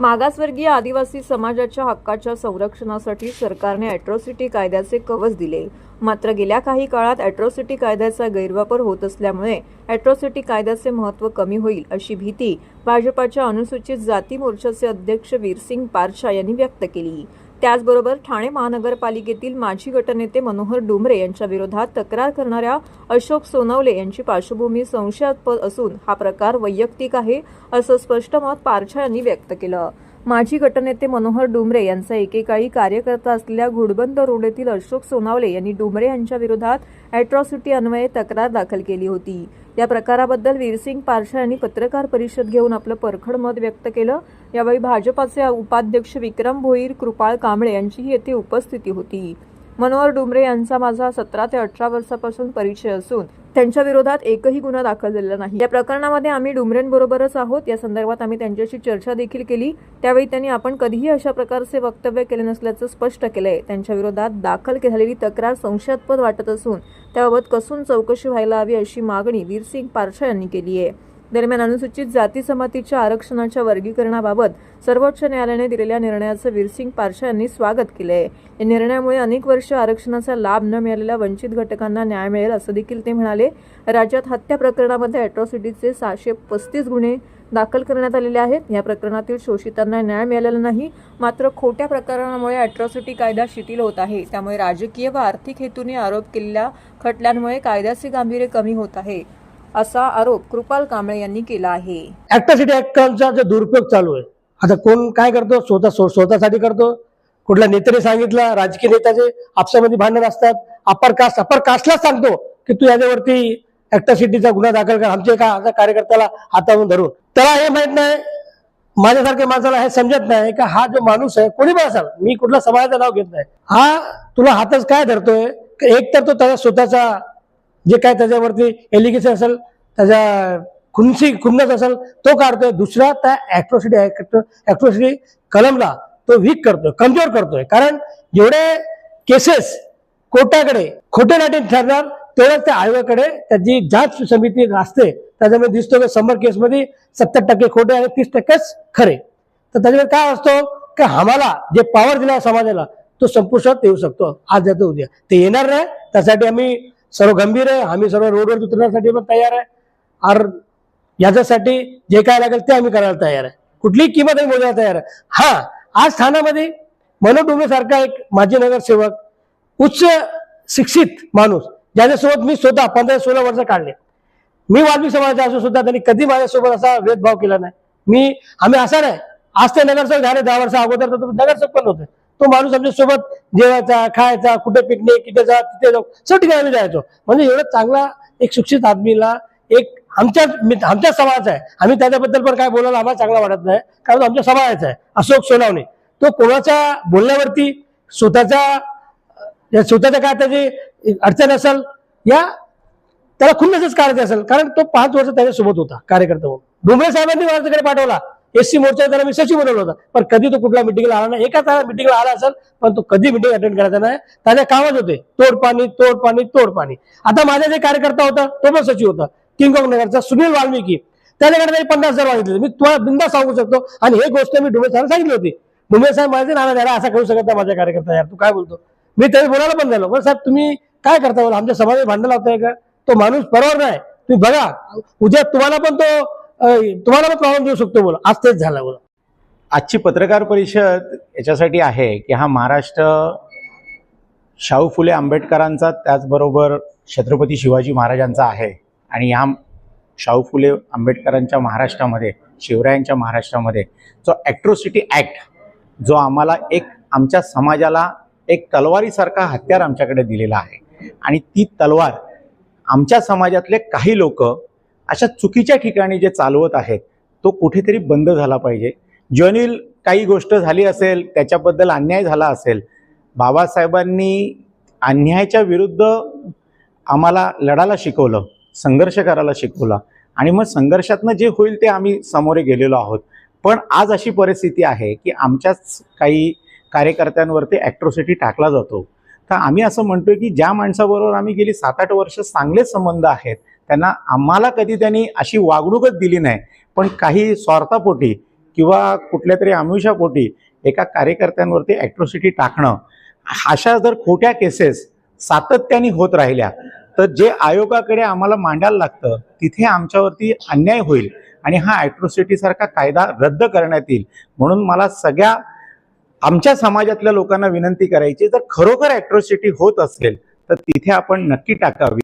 मागासवर्गीय आदिवासी समाजाच्या हक्काच्या संरक्षणासाठी सरकारने अॅट्रॉसिटी कायद्याचे कवच दिले. मात्र गेल्या काही काळात अॅट्रॉसिटी कायद्याचा गैरवापर होत असल्यामुळे अॅट्रॉसिटी कायद्याचे महत्त्व कमी होईल अशी भीती भाजपाच्या अनुसूचित जाती मोर्चाचे अध्यक्ष वीरसिंग पारशा यांनी व्यक्त केली. त्याचबरोबर ठाणे महानगरपालिकेतील माजी गटनेते मनोहर डुमरे यांच्या विरोधात तक्रार करणाऱ्या अशोक सोनवले यांची पार्श्वभूमी संशयास्पद असून हा प्रकार वैयक्तिक आहे असं स्पष्ट मत पारछा यांनी व्यक्त केलं. माजी गटनेते मनोहर डुमरे यांचा एकेकाळी कार्यकर्ता असलेल्या घुडबंद रोड येथील अशोक सोनावले यांनी डुमरे यांच्या विरोधात अॅट्रॉसिटी अन्वये तक्रार दाखल केली होती. या प्रकाराबद्दल वीरसिंग पारशा यांनी पत्रकार परिषद घेऊन आपलं परखड मत व्यक्त केलं. यावेळी भाजपाचे उपाध्यक्ष विक्रम भोईर कृपाळ कांबळे यांचीही येथे उपस्थिती होती. मनोहर डुमरे यांचा माझा सतरा ते अठरा वर्षापासून परिचय असून त्यांच्या विरोधात एकही गुन्हा दाखल झालेला नाही. या प्रकरणामध्ये आम्ही डुमरेंबरोबरच आहोत. या संदर्भात आम्ही त्यांच्याशी चर्चा देखील केली. त्यावेळी त्यांनी आपण कधीही अशा प्रकारचे वक्तव्य केले नसल्याचं स्पष्ट केलंय. त्यांच्या विरोधात दाखल झालेली तक्रार संशयास्पद वाटत असून त्याबाबत कसून चौकशी व्हायला हवी अशी मागणी वीरसिंग पारशा यांनी केली आहे. दरम्यान अनुसूचित जाती जमातीच्या आरक्षणाच्या वर्गीकरणाबाबत सर्वोच्च न्यायालयाने दिलेल्या निर्णयाचं वीरसिंग पारशा यांनी स्वागत केलं आहे. या निर्णयामुळे अनेक वर्ष आरक्षणाचा लाभ न मिळालेल्या वंचित घटकांना न्याय मिळेल असं देखील ते म्हणाले. राज्यात हत्या प्रकरणामध्ये अॅट्रॉसिटीचे सहाशे पस्तीस गुन्हे दाखल करण्यात आलेले आहेत. या प्रकरणातील शोषितांना न्याय मिळालेला नाही मात्र खोट्या प्रकरणामुळे अॅट्रॉसिटी कायदा शिथिल होत आहे. त्यामुळे राजकीय व आर्थिक हेतूने आरोप केलेल्या खटल्यांमुळे कायद्याचे गांभीर्य कमी होत आहे. असा आरोप कृपाल कांबळे यांनी केला आहे. ऍक्टासिटी ऍक्टचा जो दुरुपयोग चालू आहे आता कोण काय करतो? स्वतः स्वतःसाठी करतो. कुठल्या नेत्याने सांगितलं राजकीय नेत्याचे आपसामध्ये भांडण असतात. अपर कास्ट अपर कास्टलाच सांगतो की तू याच्यावरती ऍक्टासिटीचा गुन्हा दाखल कर आमच्या एका कार्यकर्त्याला हातावून धरून. त्याला हे माहीत नाही माझ्यासारख्या माणसाला हे समजत नाही का हा जो माणूस आहे कोणी पण असाल मी कुठल्या समाजाचं नाव घेत नाही. हा तुला हातच काय धरतोय? एक तर तो त्याचा स्वतःचा जे काय त्याच्यावरती एलिगेशन असेल त्याच्या खुनसी खुन्नस असेल तो काढतोय. दुसरा त्या ऍक्ट्रोसिटी ऍक्ट्रॉसिटी कलमला तो वीक करतोय कमजोर करतोय. कारण जेवढे केसेस कोर्टाकडे खोटे नाटे ठरणार तेवढंच त्या आयोगाकडे त्याची जाच समिती असते. त्याच्यामध्ये दिसतो की शंभर केसमध्ये सत्तर टक्के खोटे आणि तीस टक्केच खरे. तर त्याच्यामध्ये काय असतो? की आम्हाला जे पॉवर दिला समाजाला तो संपुष्टात येऊ शकतो. आज जातो उद्या. ते येणार नाही. त्यासाठी आम्ही सर्व गंभीर आहे. आम्ही सर्व रोडवर उतरण्यासाठी पण तयार आहे. और याच्यासाठी जे काय लागेल ते आम्ही करायला तयार आहे. कुठलीही किंमत आम्ही मोजायला तयार आहे. हा आज ठाण्यामध्ये मनोज डोंबरे सारखा एक माजी नगरसेवक उच्च शिक्षित माणूस ज्याच्यासोबत मी स्वतः पंधरा सोळा वर्ष काढले. मी वाल्मिक समाजाचा असून सुद्धा त्यांनी कधी माझ्यासोबत असा भेदभाव केला नाही. मी आम्ही असा नाही. आज ते नगरसेवक झाले दहा वर्ष अगोदर तर नगरसेवक पण होते. तो माणूस आमच्यासोबत जेवायचा खायचा कुठे पिकनिक तिथे जा तिथे जाऊ सर्व ठिकाणी आम्ही जायचो. म्हणजे एवढा चांगला एक शिक्षित आदमीला एक आमच्याच मित- आमच्या समाज आहे. आम्ही त्याच्याबद्दल पण काय बोलायला आम्हाला चांगला वाटत नाही. कारण आमच्या समाजाचा आहे. अशोक सोनावणे. तो कोणाच्या बोलण्यावरती स्वतःच्या या स्वतःच्या काय त्याची अडचण असेल या त्याला खुन्नसच काढायचं असेल. कारण तो पाच वर्ष त्याच्यासोबत होता कार्यकर्ता म्हणून. डोंबरे साहेबांनी माझ्याकडे पाठवला. एससी मोर्चा त्याला मी सचिव बनवलं होता. पण कधी तो कुठल्या मिटिंगला आला नाही. एका मिटिंगला आला असेल पण तो कधी मिटिंग अटेंड करायचा नाही. त्याच्या कामात होते. तोड पाणी तोड पाणी तोड पाणी. आता माझा जे कार्यकर्ता होता तो पण सचिव होता. किंग नगरचा सुनील वाल्मिकी. त्याच्याकडे त्यांनी पन्नास हजार मागितले मी तुम्हाला बिंदा सांगू शकतो. आणि हे गोष्ट मी डुबे साहेब सांगितली होती. डुबे साहेब माझे नाना द्यायला असा करू शकत नाही माझ्या कार्यकर्ता यार. तू काय बोलतो? मी तरी बोलायला पण झालो पण साहेब तुम्ही काय करता? बोला आमच्या समाजात भांडण लावताय का? तो माणूस बरोबर नाही तुम्ही बघा. उद्या तुम्हाला पण तो तुम्हाला प्रॉब्लेम देऊ शकतो बोला. आज तेच झालं बोला. आजची पत्रकार परिषद याच्यासाठी आहे की हा महाराष्ट्र शाहू फुले आंबेडकरांचा त्याचबरोबर छत्रपती शिवाजी महाराजांचा आहे. आणि या शाहू फुले आंबेडकरांच्या महाराष्ट्रामध्ये शिवरायांच्या महाराष्ट्रामध्ये जो ॲक्ट्रोसिटी ॲक्ट जो आम्हाला एक आमच्या समाजाला एक तलवारीसारखा हत्यार आमच्याकडे दिलेला आहे. आणि ती तलवार आमच्या समाजातले काही लोक अशा चुकीच्या ठिकाणी जे चालवत आहेत तो कुठेतरी बंद झाला पाहिजे. ज्योनील काही गोष्ट झाली असेल त्याच्याबद्दल अन्याय झाला असेल बाबासाहेबांनी अन्यायाच्या विरुद्ध आम्हाला लढायला शिकवलं संघर्ष करायला शिकवला आणि मग संघर्षातनं जे होईल ते आम्ही समोरे गेलेलो आहोत. पण आज अशी परिस्थिती आहे की आमच्याच काही कार्यकर्त्यांवरती ॲट्रॉसिटी टाकला जातो. तर आम्ही असं म्हणतोय की ज्या माणसाबरोबर आम्ही गेली सात आठ वर्ष चांगले संबंध आहेत त्यांना आम्हाला कधी त्यांनी अशी वागणूकच दिली नाही. पण काही स्वार्थापोटी किंवा कुठल्या तरी आमिषापोटी एका कार्यकर्त्यांवरती ॲट्रॉसिटी टाकणं अशा जर खोट्या केसेस सातत्याने होत राहिल्या तर जे आयोगाकडे आम्हाला मांडायला लागतं तिथे आमच्यावरती अन्याय होईल आणि हा ॲट्रॉसिटीसारखा कायदा रद्द करण्यात येईल. म्हणून मला सगळ्या आमच्या समाजातल्या लोकांना विनंती करायची जर खरोखर ॲट्रॉसिटी होत असेल तर तिथे आपण नक्की टाकावी.